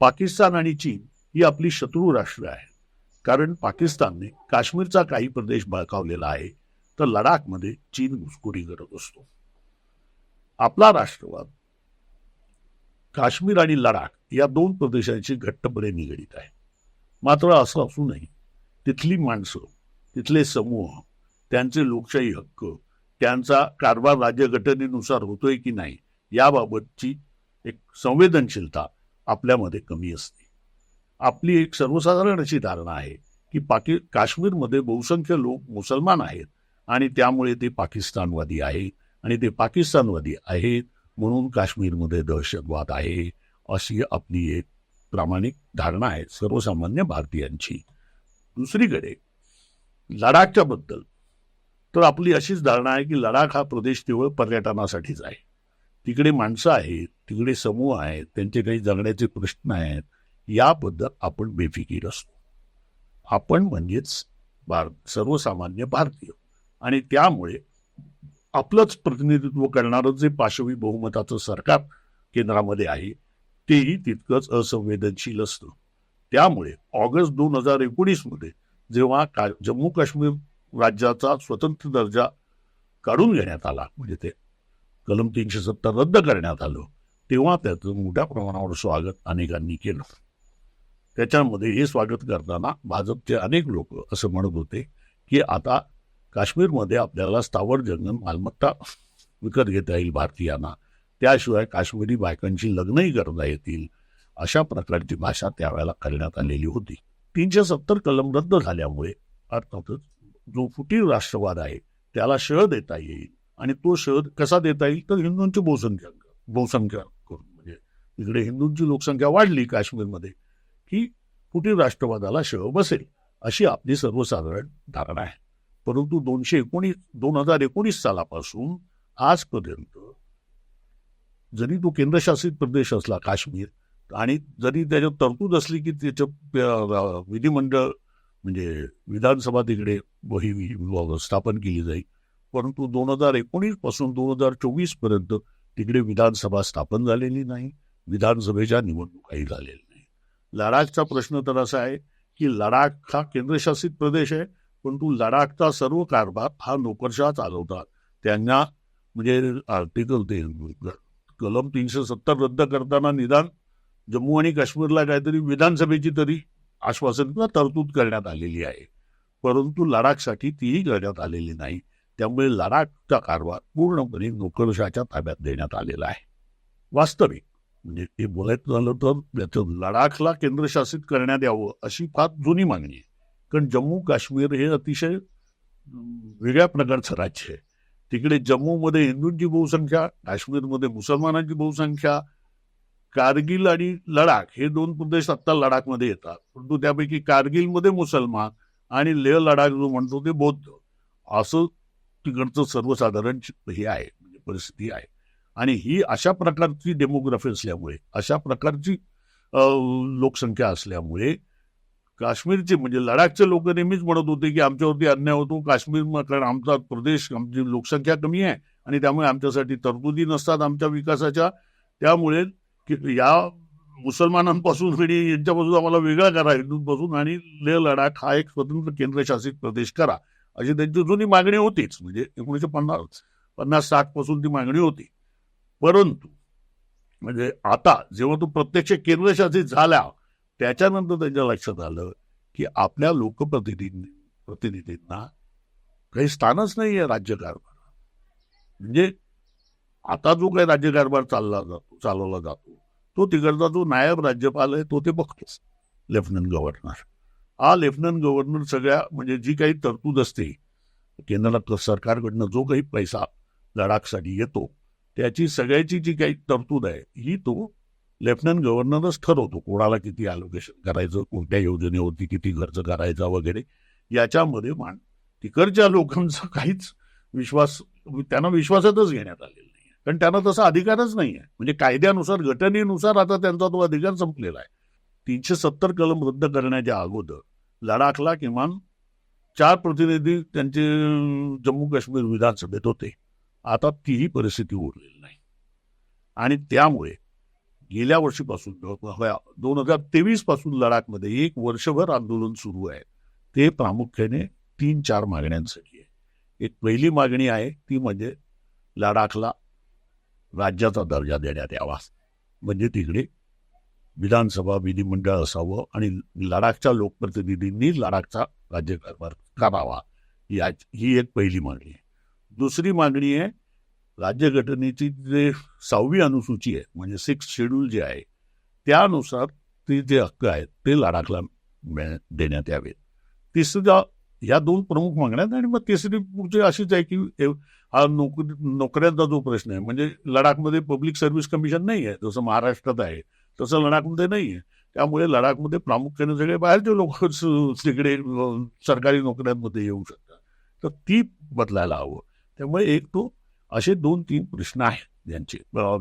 पाकिस्तान आणि चीन ही आपली शत्रू राष्ट्र आहेत. कारण पाकिस्तानने काश्मीरचा काही प्रदेश बळकावलेला आहे तर लडाखमध्ये चीन घुसखोरी करत असतो. आपला राष्ट्रवाद काश्मीर आणि लडाख या दोन प्रदेशांशी घट्टपणे निगडीत आहे. मात्र असं असूनही तिथली माणसं तिथले समूह त्यांचे लोकशाही हक्क त्यांचा कारभार राज्यघटनेनुसार होतोय की नाही याबाबतची एक संवेदनशीलता आपल्यामध्ये कमी असते. आपली एक सर्वसाधारण अशी धारणा आहे की पाकि काश्मीरमध्ये बहुसंख्य लोक मुसलमान आहेत आणि त्यामुळे ते पाकिस्तानवादी आहेत आणि ते पाकिस्तानवादी आहेत म्हणून काश्मीरमध्ये दहशतवाद आहे अशी आपली एक प्रामाणिक धारणा आहे सर्वसामान्य भारतीयांची. दुसरीकडे लडाखच्या बद्दल तर आपली अशीच धारणा आहे की लडाख हा प्रदेश केवळ पर्यटनासाठीच आहे. तिकडे माणसं आहेत तिकडे समूह आहेत त्यांचे काही जगण्याचे प्रश्न आहेत याबद्दल आपण बेफिकीर असतो. आपण म्हणजेच भार सर्वसामान्य भारतीय. आणि त्यामुळे आपलंच प्रतिनिधित्व करणारं जे पाशवी बहुमताचं सरकार केंद्रामध्ये आहे तेही तितकंच असंवेदनशील असतं. त्यामुळे ऑगस्ट दोन हजार एकोणीसमध्ये जेव्हा का जम्मू काश्मीर राज्याचा स्वतंत्र दर्जा काढून घेण्यात आला म्हणजे ते कलम तीनशे सत्तर रद्द करण्यात आलं. तेव्हा त्याचं मोठ्या प्रमाणावर स्वागत अनेकांनी केलं. त्याच्यामध्ये हे स्वागत करताना भाजपचे अनेक लोक असं म्हणत होते की आता काश्मीरमध्ये आपल्याला स्थावर जंगम मालमत्ता विकत घेता येईल भारतीयांना. त्याशिवाय काश्मीरी बायकांची लग्नही करता येतील अशा प्रकारची भाषा त्यावेळेला करण्यात आलेली होती. तीनशे सत्तर कलम रद्द झाल्यामुळे अर्थातच जो फुटीर राष्ट्रवाद आहे त्याला शह देता येईल. आणि तो शह कसा देता येईल तर हिंदूंची बहुसंख्या बहुसंख्या करून. म्हणजे इकडे हिंदूंची लोकसंख्या वाढली काश्मीरमध्ये की कुठे राष्ट्रवादाला शह बसेल अशी आपली सर्वसाधारण धारणा आहे. परंतु दोनशे एकोणीस दोन हजार एकोणीस सालापासून आजपर्यंत जरी तो केंद्रशासित प्रदेश असला काश्मीर आणि जरी त्याच्यात तरतूद असली की त्याचं विधिमंडळ म्हणजे विधानसभा तिकडे वही स्थापन केली जाईल परंतु दोन हजार एकोणीसपासून दोन हजार चोवीसपर्यंत तिकडे विधानसभा स्थापन झालेली नाही विधानसभेच्या निवडणुकाही झालेल्या नाही. लडाखचा प्रश्न तर असा आहे की लडाख हा केंद्रशासित प्रदेश आहे परंतु लडाखचा सर्व कारभार हा नोकरशाह चालवतात. त्यांना म्हणजे आर्टिकल ते कलम तीनशे सत्तर रद्द करताना निदान जम्मू आणि काश्मीरला काहीतरी विधानसभेची तरी आश्वासन किंवा तरतूद करण्यात आलेली आहे. परंतु लडाखसाठी तीही करण्यात आलेली नाही. त्यामुळे लडाखचा कारभार पूर्णपणे नोकरशाच्या ताब्यात देण्यात आलेला आहे. वास्तविक म्हणजे ते बोलायचं झालं तर त्याचं लडाखला केंद्रशासित करण्यात यावं अशी फार जुनी मागणी आहे. कारण जम्मू काश्मीर हे अतिशय वेगळ्या प्रकारचं राज्य आहे. तिकडे जम्मूमध्ये हिंदूंची बहुसंख्या काश्मीरमध्ये मुसलमानांची बहुसंख्या कारगिल आणि लडाख हे दोन प्रदेश आत्ता लडाखमध्ये येतात. परंतु त्यापैकी कारगिलमध्ये मुसलमान आणि लेह लडाख जो म्हणतो ते बौद्ध. असं तिकडचं सर्वसाधारण हे आहे म्हणजे परिस्थिती आहे. आणि ही अशा प्रकारची डेमोग्राफी असल्यामुळे अशा प्रकारची लोकसंख्या असल्यामुळे काश्मीरचे म्हणजे लडाखचे लोक नेहमीच म्हणत होते की आमच्यावरती अन्याय होतो काश्मीर कारण आमचा प्रदेश आमची लोकसंख्या कमी आहे आणि त्यामुळे आमच्यासाठी तरतुदी नसतात आमच्या विकासाच्या. त्यामुळे की या मुसलमानांपासून आणि यांच्यापासून आम्हाला वेगळा करा हिंदूंपासून आणि लेह लडाख हा एक स्वतंत्र केंद्रशासित प्रदेश करा. अशी त्यांची जुनी मागणी होतीच. म्हणजे एकोणीसशे पन्नास पन्नास साठपासून ती मागणी होती. परंतु म्हणजे आता जेव्हा तो प्रत्यक्ष केंद्रशासित झाला त्याच्यानंतर त्यांच्या लक्षात आलं की आपल्या लोकप्रतिनिधी प्रतिनिधींना काही स्थानच नाही आहे राज्यकारभार म्हणजे आता जो काही राज्यकारभार चालला जातो चालवला जातो तो तिकडचा जो नायब राज्यपाल आहे तो ते बघतोच. Lieutenant governor. हा लेफ्टनंट गव्हर्नर सगळ्या म्हणजे जी काही तरतूद असते केंद्रात सरकारकडनं जो काही पैसा लडाखसाठी येतो त्याची सगळ्याची जी काही तरतूद आहे ही तो लेफ्टनंट गव्हर्नरच ठरवतो. कोणाला किती अलोकेशन करायचं कोणत्या योजनेवरती किती खर्च करायचा वगैरे याच्यामध्ये मान तिकडच्या लोकांचा काहीच विश्वास त्यांना विश्वासातच घेण्यात आलेला नाही कारण त्यांना तसा अधिकारच नाही आहे म्हणजे कायद्यानुसार घटनेनुसार आता त्यांचा तो अधिकार संपलेला आहे. तीनशे सत्तर कलम रद्द करण्याच्या अगोदर लडाखला किमान चार प्रतिनिधी त्यांचे जम्मू काश्मीर विधानसभेत होते. आता तीही परिस्थिती उरलेली नाही. आणि त्यामुळे गेल्या वर्षीपासून दोन हजार तेवीसपासून लडाखमध्ये एक वर्षभर आंदोलन सुरू आहे. ते प्रामुख्याने तीन चार मागण्यांसाठी आहे. एक पहिली मागणी आहे ती म्हणजे लडाखला राज्याचा दर्जा देण्यात यावा. म्हणजे तिकडे विधानसभा विधिमंडळ असावं आणि लडाखच्या लोकप्रतिनिधींनी लडाखचा राज्यकारभार करावा या ही एक पहिली मागणी आहे. दुसरी मागणी आहे राज्यघटनेची जे सहावी अनुसूची आहे म्हणजे सिक्स शेड्यूल जे आहे त्यानुसार ते जे हक्क आहेत ते लडाखला देण्यात यावेत. तिसऱ्या या दोन प्रमुख मागण्या आहेत आणि मग तिसरी पुढची अशीच आहे की हा नोकरी नोकऱ्यांचा जो प्रश्न आहे म्हणजे लडाखमध्ये पब्लिक सर्व्हिस कमिशन नाही आहे जसं महाराष्ट्रात आहे तसं लडाखमध्ये नाही आहे. त्यामुळे लडाखमध्ये प्रामुख्याने सगळे बाहेरचे लोक तिकडे सरकारी नोकऱ्यांमध्ये येऊ शकतात. तर ती बदलायला हवं. त्यामुळे एक तो असे दोन तीन प्रश्न आहेत यांचे.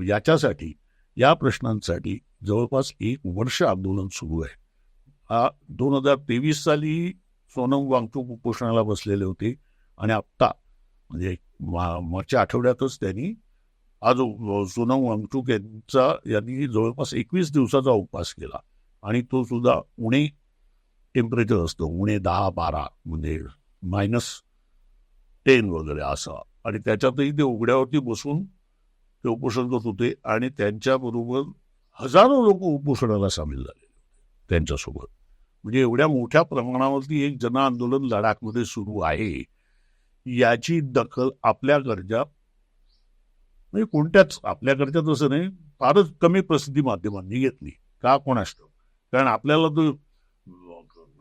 याच्यासाठी या प्रश्नांसाठी जवळपास एक वर्ष आंदोलन सुरू आहे. हा दोन हजार तेवीस साली सोनम वांगचूक उपोषणाला बसलेले होते. आणि आत्ता म्हणजे मागच्या आठवड्यातच त्यांनी आज सोनम वांगचूक यांचा यांनी जवळपास एकवीस दिवसाचा उपवास केला. आणि तो सुद्धा उणे टेम्परेचर असतो उणे दहा बारा म्हणजे मायनस टेन वगैरे असा. आणि त्याच्यातही ते उघड्यावरती बसून ते उपोषण करत होते आणि त्यांच्याबरोबर हजारो लोक उपोषणाला सामील झाले त्यांच्यासोबत. म्हणजे एवढ्या मोठ्या प्रमाणावरती एक जन आंदोलन लडाखमध्ये सुरू आहे याची दखल आपल्याकडच्या म्हणजे कोणत्याच आपल्याकडच्या तसं नाही फारच कमी प्रसिद्धी माध्यमांनी घेतली का कोणाष्ट? कारण आपल्याला तो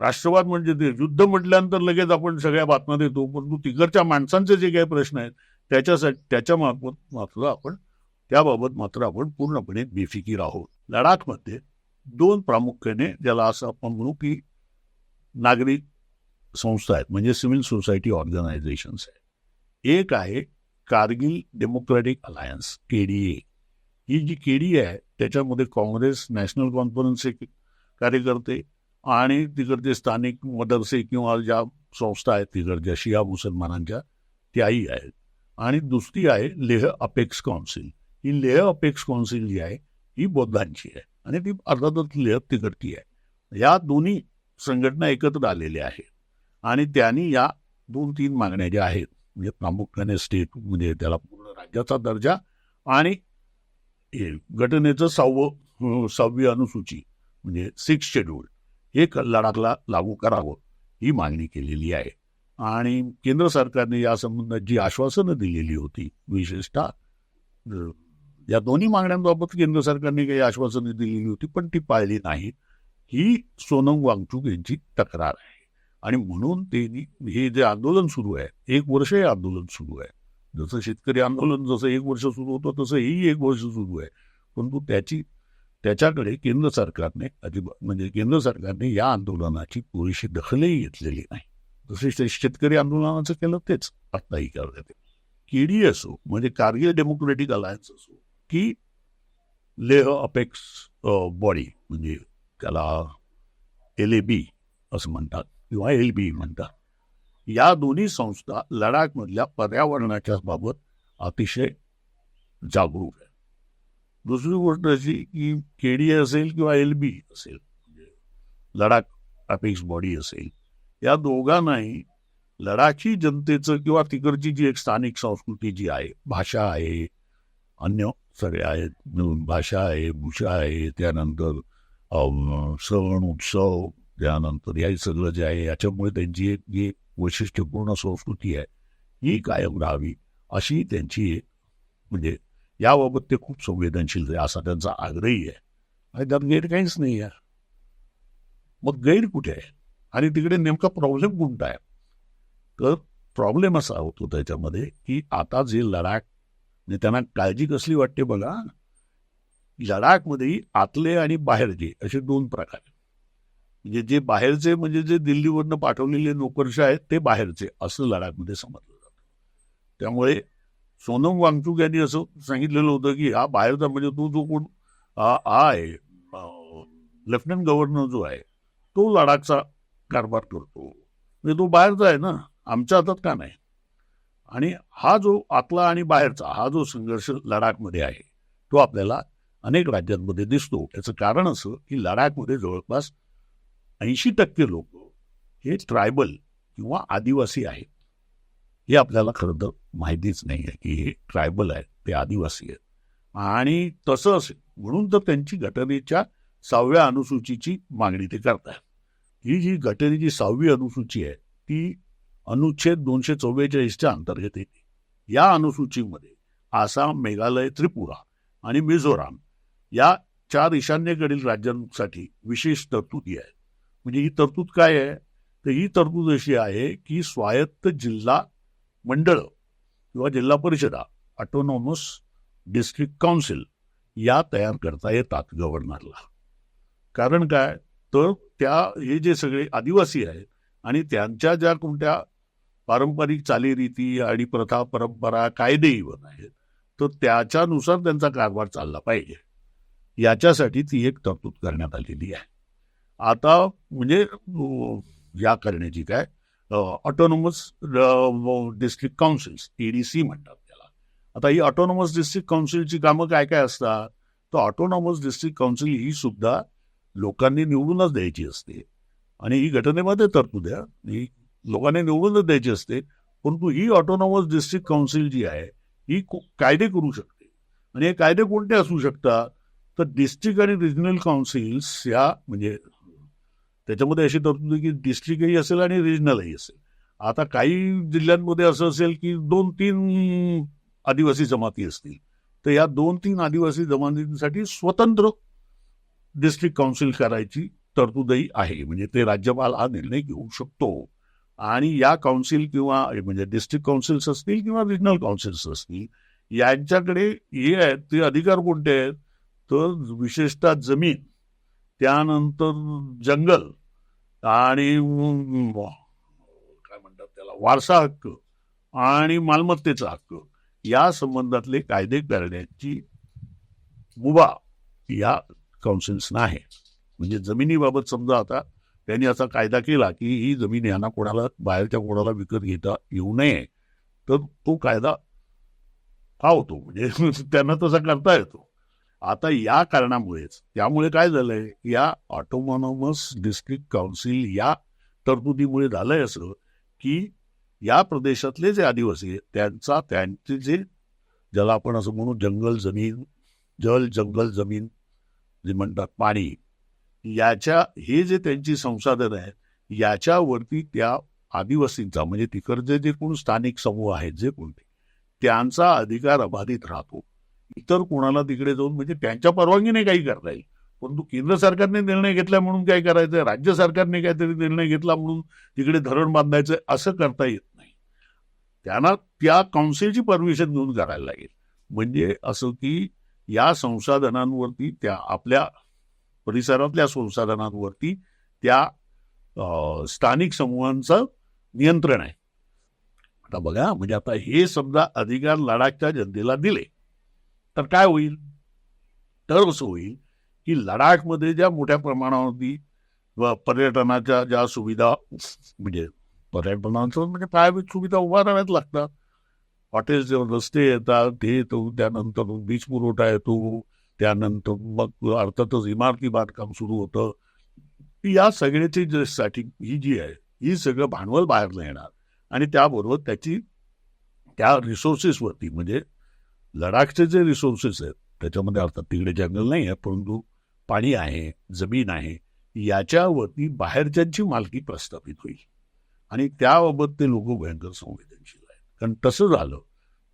राष्ट्रवाद म्हणजे ते युद्ध म्हटल्यानंतर लगेच आपण सगळ्या बातम्या देतो परंतु तिकडच्या माणसांचे जे काही प्रश्न आहेत त्याच्यासाठी त्याच्या मार्फत मात्र आपण त्याबाबत मात्र आपण पूर्णपणे बेफिकीर आहोत लडाखमध्ये दोन प्रामुख्याने ज्याला असं आपण म्हणू की नागरिक संस्था आहेत म्हणजे सिव्हिल सोसायटी ऑर्गनायझेशन्स आहेत. एक आहे कारगिल डेमोक्रॅटिक अलायन्स केडीए. ही जी केडी आहे त्याच्यामध्ये काँग्रेस नॅशनल कॉन्फरन्सचे कार्यकर्ते आणि तिकडचे स्थानिक मदरसे किंवा ज्या संस्था आहेत तिकडच्या शिया मुसलमानांच्या त्याही आहेत. आणि दुसरी आहे लेह अपेक्स कौन्सिल. ही लेह अपेक्स कौन्सिल जी आहे ही बौद्धांची आहे आणि ती अर्थातच लेह तिकडची आहे. या दोन्ही संघटना एकत्र आलेल्या आहेत आणि त्यांनी या दोन तीन मागण्या ज्या आहेत म्हणजे प्रामुख्याने स्टेट म्हणजे त्याला पूर्ण राज्याचा दर्जा आणि घटनेचं सहावं सहावी अनुसूची म्हणजे सिक्स शेड्यूल हे लडाखला लागू करावं ही मागणी केलेली आहे. आणि केंद्र सरकारने या संबंधात जी आश्वासनं दिलेली होती विशेषतः या दोन्ही मागण्यांबाबत केंद्र सरकारने काही आश्वासनं दिलेली होती पण ती पाळली नाही ही सोनम वांगचूक यांची तक्रार आहे. आणि म्हणून ते हे जे आंदोलन सुरू आहे एक वर्ष हे आंदोलन सुरू आहे. जसं शेतकरी आंदोलन जसं एक वर्ष सुरू होतं तसं ही एक वर्ष सुरू आहे. परंतु त्याची त्याच्याकडे केंद्र सरकारने अजिबात म्हणजे केंद्र सरकारने या आंदोलनाची पुरेशी दखलही घेतलेली नाही. जसे शेतकरी आंदोलनाचं केलं तेच आत्ताही करत केडी असो म्हणजे कारगिल डेमोक्रेटिक अलायन्स असो की लेह अपेक्स बॉडी म्हणजे त्याला एल ए बी असं म्हणतात. किंवा एल बी म्हणतात. या दोन्ही संस्था लडाखमधल्या पर्यावरणाच्या बाबत अतिशय जागरूक आहे दुसरी गोष्ट अशी की के डी असेल किंवा एल बी असेल म्हणजे लडाख अपेक्स बॉडी असेल या दोघांनाही लडाखी जनतेचं किंवा तिकडची जी एक स्थानिक संस्कृती जी आहे भाषा आहे अन्य सगळे आहेत भाषा आहे भूषा आहे त्यानंतर सण उत्सव त्यानंतर या सगळं जे आहे याच्यामुळे त्यांची एक जी वैशिष्ट्यपूर्ण संस्कृती आहे ही कायम राहावी अशी त्यांची एक म्हणजे याबाबत ते खूप संवेदनशील आहे असा त्यांचा आग्रही आहे. आणि त्यात गैर काहीच नाही आहे. मग गैर कुठे आहे? आणि तिकडे नेमका प्रॉब्लेम कोणता आहे? तर प्रॉब्लेम असा होतो त्याच्यामध्ये की आता जे लडाख म्हणजे त्यांना काळजी कसली वाटते बघा लडाखमध्ये आतले आणि बाहेरचे असे दोन प्रकार. म्हणजे जे बाहेरचे म्हणजे जे दिल्लीवरनं पाठवलेले नोकरशा आहेत ते बाहेरचे असं लडाखमध्ये समजलं जातं. त्यामुळे सोनम वांगचूक यांनी असं सांगितलेलं होतं की हा बाहेरचा म्हणजे तो जो कोण हा आहे लेफ्टनंट गव्हर्नर जो आहे तो लडाखचा कारभार करतो. म्हणजे तो बाहेरचा आहे ना आमच्या हातात का नाही? आणि हा जो आतला आणि बाहेरचा हा जो संघर्ष लडाखमध्ये आहे तो आपल्याला अनेक राज्यांमध्ये दिसतो. याचं कारण असं की लडाखमध्ये जवळपास ऐंशी टक्के लोक हे ट्रायबल किंवा आदिवासी आहेत. हे आपल्याला खरं तर माहितीच नाही आहे की हे ट्रायबल आहेत ते आदिवासी आहेत. आणि तसं असेल म्हणून तर त्यांची घटनेच्या सहाव्या अनुसूचीची मागणी ते करतात. ही जी घटनेची सहावी अनुसूची आहे ती अनुच्छेद दोनशे चव्वेचाळीसच्या अंतर्गत येते. या अनुसूचीमध्ये आसाम मेघालय त्रिपुरा आणि मिझोराम या चार ईशान्येकडील राज्यांसाठी विशेष तरतुदी आहेत. म्हणजे ही तरतूद काय आहे? तर ही तरतूद अशी आहे की स्वायत्त जिल्हा मंडळ किंवा जिल्हा परिषदा ऑटोनॉमस डिस्ट्रिक्ट काउन्सिल या तयार करता येतात गव्हर्नरला कारण काय? तर त्या हे जे सगळे आदिवासी आहेत आणि त्यांच्या ज्या कोणत्या पारंपरिक चालीरीती आणि प्रथा परंपरा कायदे इवन आहेत तर त्याच्यानुसार त्यांचा कारभार चालला पाहिजे. याच्यासाठी ती एक तरतूद करण्यात आलेली आहे. आता म्हणजे या करण्याची काय ऑटोनॉमस डिस्ट्रिक्ट काउन्सिल्स सी म्हणतात त्याला. आता ही ऑटोनॉमस डिस्ट्रिक्ट काउन्सिलची कामं काय काय असतात? तर ऑटोनॉमस डिस्ट्रिक्ट काउन्सिल ही सुद्धा लोकांनी निवडूनच द्यायची असते. आणि ही घटनेमध्ये तरतूद आहे ही लोकांनी निवडूनच द्यायची असते परंतु ही ऑटोनॉमस डिस्ट्रिक्ट काउन्सिल जी आहे ही कायदे करू शकते. आणि हे कायदे कोणते असू शकतात? तर डिस्ट्रिक्ट आणि रिजनल काउन्सिल्स या म्हणजे त्याच्यामध्ये अशी तरतूद की डिस्ट्रिक्टही असेल आणि रिजनलही असेल. आता काही जिल्ह्यांमध्ये असं असेल की दोन तीन आदिवासी जमाती असतील. तर या दोन तीन आदिवासी जमातींसाठी स्वतंत्र डिस्ट्रिक्ट काउन्सिल करायची तरतूदही आहे. म्हणजे ते राज्यपाल हा निर्णय घेऊ शकतो. आणि या काउन्सिल किंवा म्हणजे डिस्ट्रिक्ट काउन्सिल्स असतील किंवा रिजनल काउन्सिल्स असतील यांच्याकडे हे आहेत ते अधिकार कोणते आहेत? तर विशेषतः जमीन. त्यानंतर जंगल आणि काय म्हणतात त्याला? वारसा हक्क आणि मालमत्तेचा हक्क या संबंधातले कायदे करण्याची मुभा या काउन्सिल्सना आहे म्हणजे जमिनीबाबत समजा आता त्यांनी असा कायदा केला की ही जमीन यांना कोणाला बाहेरच्या कोणाला विकत घेता येऊ नये तर तो कायदा हा होतो. म्हणजे त्यांना तसा करता येतो. आता या कारणामुळेच त्यामुळे काय झालंय? या ऑटोमॉनॉमस डिस्ट्रिक्ट काउन्सिल या तरतुदीमुळे झालंय असं की या प्रदेशातले जे आदिवासी आहेत त्यांचा त्यांचे जे ज्याला आपण असं म्हणू जंगल जमीन जल जंगल जमीन जे म्हणतात पाणी याच्या हे जे त्यांची संसाधन आहेत याच्यावरती त्या आदिवासींचा म्हणजे तिकडचे जे कोण स्थानिक समूह आहेत जे कोणते त्यांचा अधिकार अबाधित राहतो. इतर कोणाला तिकडे जाऊन म्हणजे त्यांच्या परवानगीने काही करता येईल. परंतु केंद्र सरकारने निर्णय घेतला म्हणून काय करायचं? राज्य सरकारने काहीतरी निर्णय घेतला म्हणून तिकडे धरण बांधायचं असं करता येत नाही. त्यांना त्या काउन्सिलची परमिशन घेऊन करायला लागेल. म्हणजे असं की या संसाधनांवरती त्या आपल्या परिसरातल्या संसाधनांवरती त्या स्थानिक समूहांचं नियंत्रण आहे. आता बघा म्हणजे आता हे समजा अधिकार लडाखच्या जनतेला दिले. तर काय होईल? तर असं होईल की लडाखमध्ये ज्या मोठ्या प्रमाणावरती पर्यटनाच्या ज्या सुविधा म्हणजे पर्यटनाचं म्हणजे प्रायव्हेट सुविधा उभाराव्याच लागतात. हॉटेल्स रस्ते येतात ते येतो त्यानंतर वीज पुरवठा येतो त्यानंतर मग अर्थातच इमारती बांधकाम सुरू होतं. या सगळ्याची साठी ही जी आहे ही सगळं भांडवल बाहेरला येणार. आणि त्याबरोबर त्याची त्या रिसोर्सेसवरती म्हणजे लडाखचे जे रिसोर्सेस आहेत त्याच्यामध्ये अर्थात तिकडे जंगल नाही आहे परंतु पाणी आहे जमीन आहे याच्यावरती बाहेरच्यांची मालकी प्रस्थापित होईल. आणि त्याबाबत ते लोक भयंकर संवेदनशील आहेत. कारण तसं झालं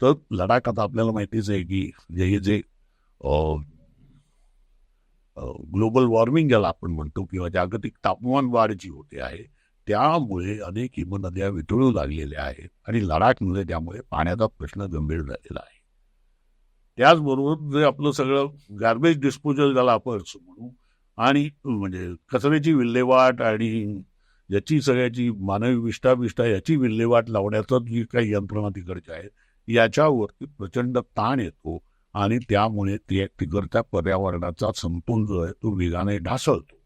तर लडाख आता आपल्याला माहितीच आहे की हे जे ग्लोबल वॉर्मिंग ज्याला आपण म्हणतो किंवा जागतिक तापमान वाढ जी होते आहे त्यामुळे अनेक हिमनद्या वितळू लागलेल्या आहेत आणि लडाखमध्ये त्यामुळे पाण्याचा प्रश्न गंभीर झालेला आहे. त्याचबरोबर जे आपलं सगळं गार्बेज डिस्पोजल ज्याला आपण म्हणू आणि म्हणजे कचऱ्याची विल्हेवाट आणि याची सगळ्याची मानवी विष्ठा विष्ठा याची विल्हेवाट लावण्याचं जी काही यंत्रणा तिकडच्या आहेत याच्यावरती प्रचंड ताण येतो आणि त्यामुळे ते तिकडच्या पर्यावरणाचा संपूर्ण जो आहे तो वेगाने ढासळतो.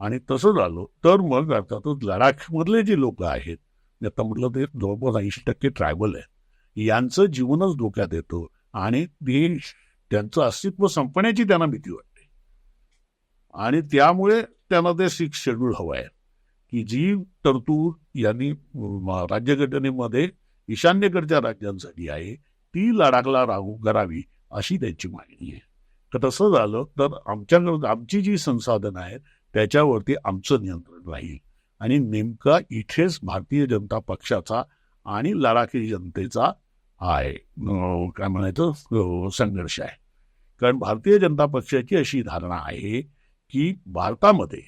आणि तसं झालं तर मग अर्थातच लडाखमधले जे लोक आहेत आता म्हटलं ते जवळपास ऐंशी टक्के ट्रायबल आहेत यांचं जीवनच धोक्यात येतं. आणि ती त्यांचं अस्तित्व संपण्याची त्यांना भीती वाटते. आणि त्यामुळे त्यांना ते सिक्स शेड्यूल हवं आहे. की जी तरतूद यांनी राज्यघटनेमध्ये ईशान्येकडच्या राज्यांसाठी आहे ती लडाखला लागू करावी अशी त्यांची मागणी आहे. तर तसं झालं तर आमच्याकडं आमची जी संसाधनं आहेत त्याच्यावरती आमचं नियंत्रण राहील. आणि नेमका इथेच भारतीय जनता पक्षाचा आणि लडाखी जनतेचा आहे. काय म्हणायचं? संघर्ष आहे. कारण भारतीय जनता पक्षाची अशी धारणा आहे की भारतामध्ये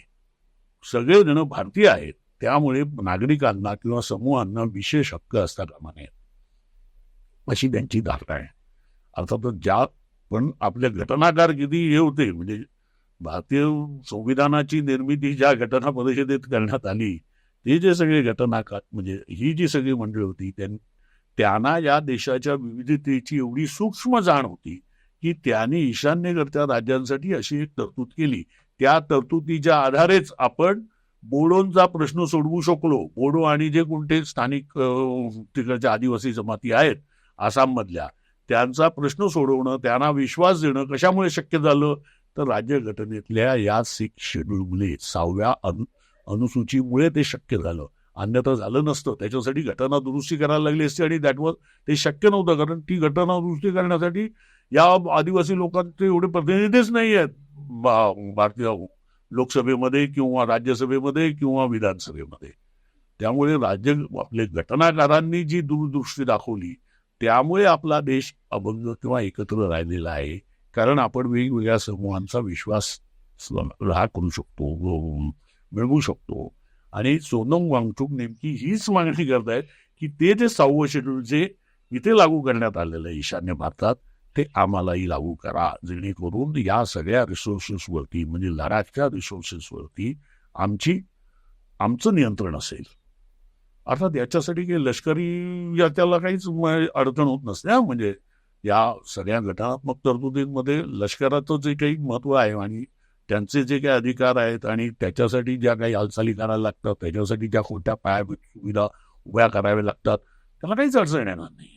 सगळेजण भारतीय आहेत. त्यामुळे नागरिकांना किंवा समूहांना विशेष हक्क असता कामा अशी त्यांची धारणा आहे. अर्थातच ज्या पण आपल्या घटनाकार किती हे होते म्हणजे भारतीय संविधानाची निर्मिती ज्या घटना परिषदेत करण्यात आली ते जे सगळे घटनाकार म्हणजे ही जी सगळी मंडळी होती त्यांनी त्यांना या देशाच्या विविधतेची एवढी सूक्ष्म जाण होती की त्यांनी ईशान्येकडच्या राज्यांसाठी अशी एक तरतूद केली. त्या तरतुदीच्या आधारेच आपण बोडोंचा प्रश्न सोडवू शकलो. बोडो आणि जे कोणते स्थानिक तिकडच्या आदिवासी जमाती आहेत आसाममधल्या त्यांचा प्रश्न सोडवणं त्यांना विश्वास देणं कशामुळे शक्य झालं? तर राज्यघटनेतल्या या सिक्स शेड्यूलमुळे सहाव्या अनु अनुसूचीमुळे ते शक्य झालं. अन्यथा झालं नसतं. त्याच्यासाठी घटना दुरुस्ती करायला लागली असती आणि दॅट वॉज ते शक्य नव्हतं. कारण ती घटना दुरुस्ती करण्यासाठी या आदिवासी लोकांचे एवढे प्रतिनिधीच नाही आहेत. भारतीय लोकसभेमध्ये किंवा राज्यसभेमध्ये किंवा विधानसभेमध्ये. त्यामुळे राज्य आपले घटनाकारांनी जी दूरदृष्टी दाखवली त्यामुळे आपला देश अभंग किंवा एकत्र राहिलेला आहे. कारण आपण वेगवेगळ्या समूहांचा विश्वास स- हा करू शकतो मिळवू शकतो. आणि सोनम वांगचूक नेमकी हीच मागणी करतायत की ते जे सहावं शेड्यूल जे इथे लागू करण्यात आलेलं आहे ईशान्य भारतात ते आम्हालाही लागू करा. जेणेकरून या सगळ्या रिसोर्सेसवरती म्हणजे लडाखच्या रिसोर्सेसवरती आमची आमचं नियंत्रण असेल. अर्थात याच्यासाठी काही लष्करी या त्याला काहीच अडचण होत नसते म्हणजे या सगळ्या घटनात्मक तरतुदींमध्ये लष्कराचं जे काही महत्त्व आहे आणि त्यांचे जे काही अधिकार आहेत आणि त्याच्यासाठी ज्या काही हालचाली करायला लागतात त्याच्यासाठी ज्या कोणत्या पायाभूत सुविधा उभ्या कराव्या लागतात त्याला काहीच अडचण येणार नाही.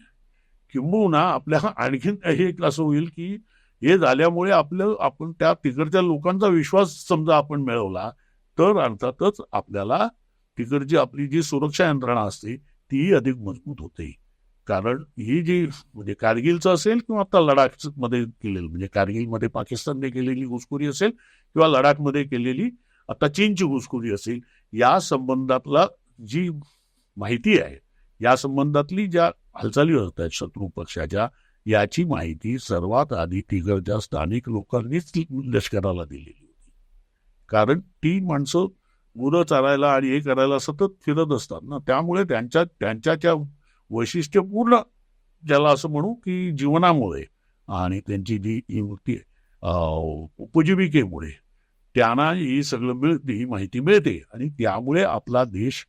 किंबहुना आपल्या आणखीन हे एक असं होईल की हे झाल्यामुळे आपलं आपण त्या तिकडच्या लोकांचा विश्वास समजा आपण मिळवला तर अर्थातच आपल्याला तिकडची आपली जी सुरक्षा यंत्रणा असते तीही अधिक मजबूत होते. कारण ही जी म्हणजे कारगिलचं असेल किंवा आता लडाखमध्ये केलेलं म्हणजे कारगिलमध्ये पाकिस्तानने केलेली घुसखोरी असेल किंवा लडाखमध्ये केलेली आता चीनची घुसखोरी असेल या संबंधातला जी माहिती आहे या संबंधातली ज्या हालचाली होत आहेत शत्रू पक्षाच्या याची माहिती सर्वात आधी तिघडच्या स्थानिक लोकांनीच लष्कराला दिलेली होती. कारण ती माणसं गुरं चारायला आणि हे करायला सतत फिरत असतात ना त्यामुळे त्यांच्या त्यांच्या त्या वैशिष्ट्यपूर्ण ज्याला असं म्हणू की जीवनामुळे आणि त्यांची जी ही वृत्ती उपजीविकेमुळे. त्यांना ही सगळं मिळते ही माहिती मिळते आणि त्यामुळे आपला देश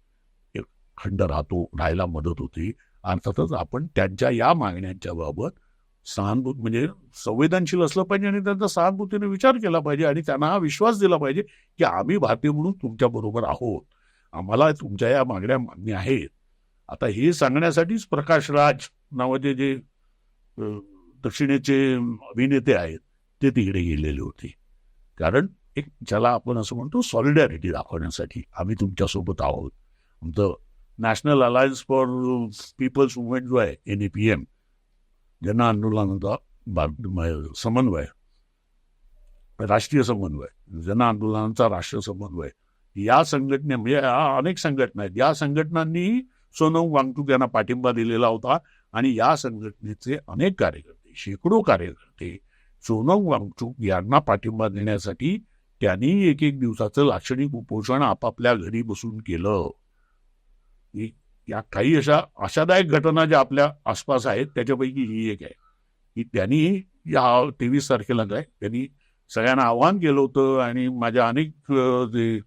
एक खंड राहतो राहायला मदत होते. अर्थातच आपण त्यांच्या या मागण्यांच्या बाबत सहानुभूत म्हणजे संवेदनशील असलं पाहिजे आणि त्यांचा सहानुभूतीने विचार केला पाहिजे आणि त्यांना हा विश्वास दिला पाहिजे की आम्ही भारतीय म्हणून तुमच्या बरोबर आहोत. आम्हाला तुमच्या या मागण्या मागण्या आहेत. आता हे सांगण्यासाठीच प्रकाश राज नावाचे जे दक्षिणेचे अभिनेते आहेत ते तिकडे गेलेले होते. कारण एक ज्याला आपण असं म्हणतो सॉलिडॅरिटी दाखवण्यासाठी आम्ही तुमच्यासोबत आहोत. आमचं national alliance for people's movement जो आहे एन ए पी एम जन आंदोलनाचा समन्वय राष्ट्रीय समन्वय जन आंदोलनाचा राष्ट्रीय समन्वय या संघटने म्हणजे अनेक संघटना आहेत. या संघटनांनी सोनम वांगटूक यांना पाठिंबा दिलेला होता आणि या संघटनेचे अनेक कार्यकर्ते शेकडो कार्यकर्ते सोनम वांगचूक यांना पाठिंबा देण्यासाठी त्यांनी एक एक दिवसाचं लाक्षणिक उपोषण आपापल्या घरी बसून केलं. या काही अशा आशादायक घटना ज्या आपल्या आसपास आहेत त्याच्यापैकी ही एक आहे. की त्यांनी या तेवीस तारखेला काय त्यांनी सगळ्यांना आवाहन केलं होतं आणि माझ्या अनेक जे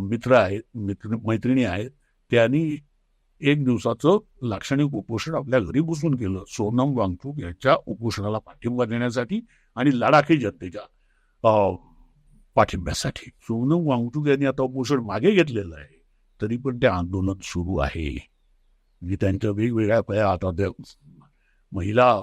मित्र आहेत मित्र मैत्रिणी आहेत त्यांनी एक दिवसाचं लाक्षणिक उपोषण आपल्या घरी बसून केलं. सोनम वांगचूक यांच्या उपोषणाला पाठिंबा देण्यासाठी आणि लडाखी जनतेच्या पाठिंब्यासाठी. सोनम वांगचूक यांनी आता उपोषण मागे घेतलेलं आहे. तरी पण ते आंदोलन सुरू आहे. मी त्यांच्या वेगवेगळ्या पया आता त्या महिला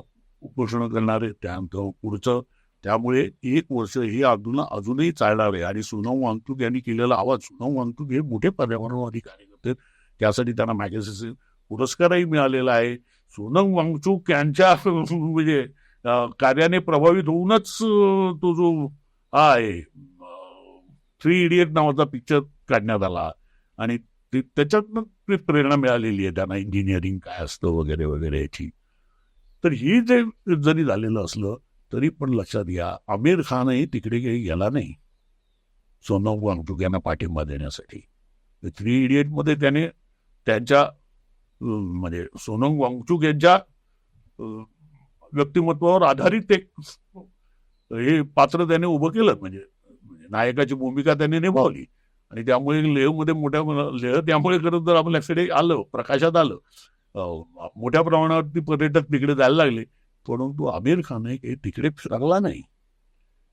उपोषण करणारे त्यानंतर पुढचं त्यामुळे एक वर्ष हे आंदोलन अजूनही चालणार आहे. आणि सोनम वांगचूक यांनी केलेला आवाज सोनम वांगचूक हे मोठे पर्यावरणवादी कार्यकर्ते त्यासाठी त्यांना मॅगॅझिन पुरस्कारही मिळालेला आहे. सोनम वांगचूक यांच्या म्हणजे कार्याने प्रभावित होऊनच तो जो आहे थ्री इडियट नावाचा पिक्चर काढण्यात आला. आणि त्याच्यातनं प्रेरणा मिळालेली आहे. त्यांना इंजिनिअरिंग काय असतं वगैरे वगैरे याची. तर ही जे जरी झालेलं असलं तरी पण लक्षात घ्या आमिर खानही तिकडे काही गेला नाही. सोनम वांगचूक यांना पाठिंबा देण्यासाठी. थ्री इडियटमध्ये त्याने त्यांच्या म्हणजे सोनम वांगचूक यांच्या व्यक्तिमत्वावर आधारित एक हे पात्र त्याने उभं केलं. म्हणजे, म्हणजे नायकाची भूमिका त्यांनी निभावली. आणि त्यामुळे लेहमध्ये मोठ्या लेह त्यामुळे खरं तर आपल्याकडे आलं प्रकाशात आलं. मोठ्या प्रमाणावरती पर्यटक तिकडे जायला लागले. परंतु आमिर खान हे तिकडे फिरला नाही.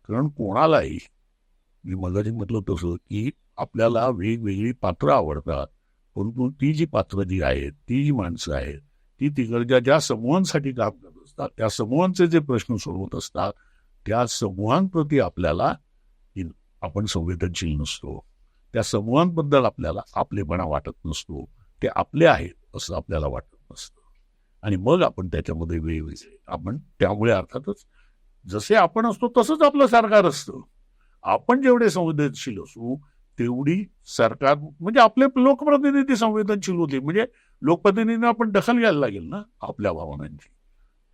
कारण कोणालाही मी मगाशी म्हटलं तसं की आपल्याला वेगवेगळी पात्र आवडतात. परंतु ती जी पात्रजी आहेत ती जी माणसं आहेत ती तिकडच्या ज्या समूहांसाठी काम करत असतात त्या समूहांचे जे प्रश्न सोडवत असतात त्या समूहांप्रती आपल्याला आपण संवेदनशील नसतो. त्या समूहांबद्दल आपल्याला आपलेपणा वाटत नसतो. ते आपले आहेत असं आपल्याला वाटत नसतं. आणि मग आपण त्याच्यामध्ये वेगवेगळे आपण त्यामुळे अर्थातच जसे आपण असतो तसंच आपलं सरकार असतं. आपण जेवढे संवेदनशील असू तेवढी सरकार म्हणजे आपले लोकप्रतिनिधी संवेदनशील होते. म्हणजे लोकप्रतिनिधींना आपण दखल घ्यायला लागेल ना आपल्या भावनांची.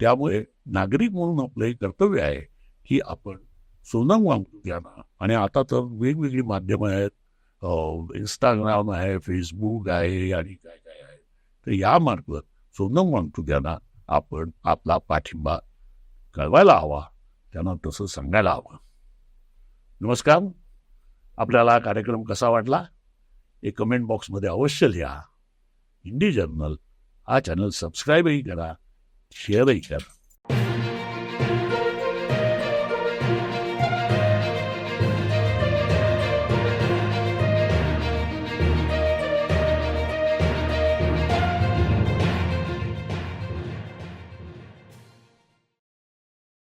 त्यामुळे नागरिक म्हणून आपलं हे कर्तव्य आहे की आपण सोनम वांगचूक यांना आणि आता तर वेगवेगळी माध्यमं आहेत. इंस्टाग्राम आहे फेसबुक आहे आणि काय काय आहे. तर यामार्फत सोनम वांगचूक यांना आपण आपला पाठिंबा कळवायला हवा. त्यांना तसं सांगायला हवं. नमस्कार. आपल्याला हा कार्यक्रम कसा वाटला? हे कमेंट बॉक्समध्ये अवश्य लिहा. हिंदी जर्नल हा चॅनल सबस्क्राईबही करा. शेअरही करा.